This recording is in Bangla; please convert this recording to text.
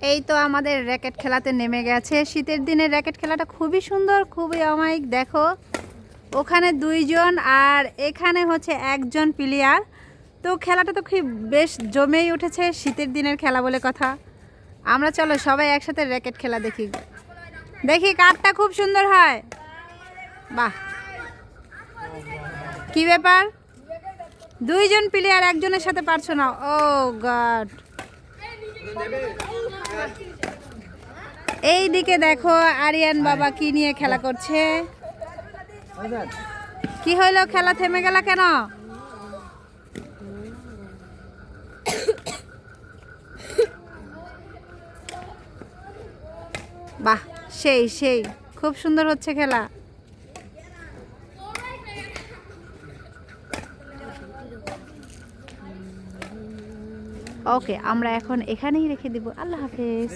এই তো আমাদের র্যাকেট খেলাতে নেমে গেছে। শীতের দিনে র্যাকেট খেলাটা খুবই সুন্দর, খুবই অমায়িক, দেখো। ওখানে দুইজন আর এখানে হচ্ছে একজন প্লেয়ার তো খেলাটা তো খুব বেশ জমেই উঠেছে, শীতের দিনের খেলা বলে কথা। আমরা চলো সবাই একসাথে র্যাকেট খেলা দেখি। দেখি কাঠটা খুব সুন্দর হয়। বাহ। কি ব্যাপার? দুইজন প্লেয়ার একজনের সাথে পারছ না? ও গড এই দিকে দেখো আরিয়ান বাবা কি নিয়ে খেলা করছে। কি হইল খেলা থেমে গেল কেন? বাহ, সেই সেই, খুব সুন্দর হচ্ছে খেলা। ওকে আমরা এখন এখানেই রেখে দিব। আল্লাহ হাফেজ।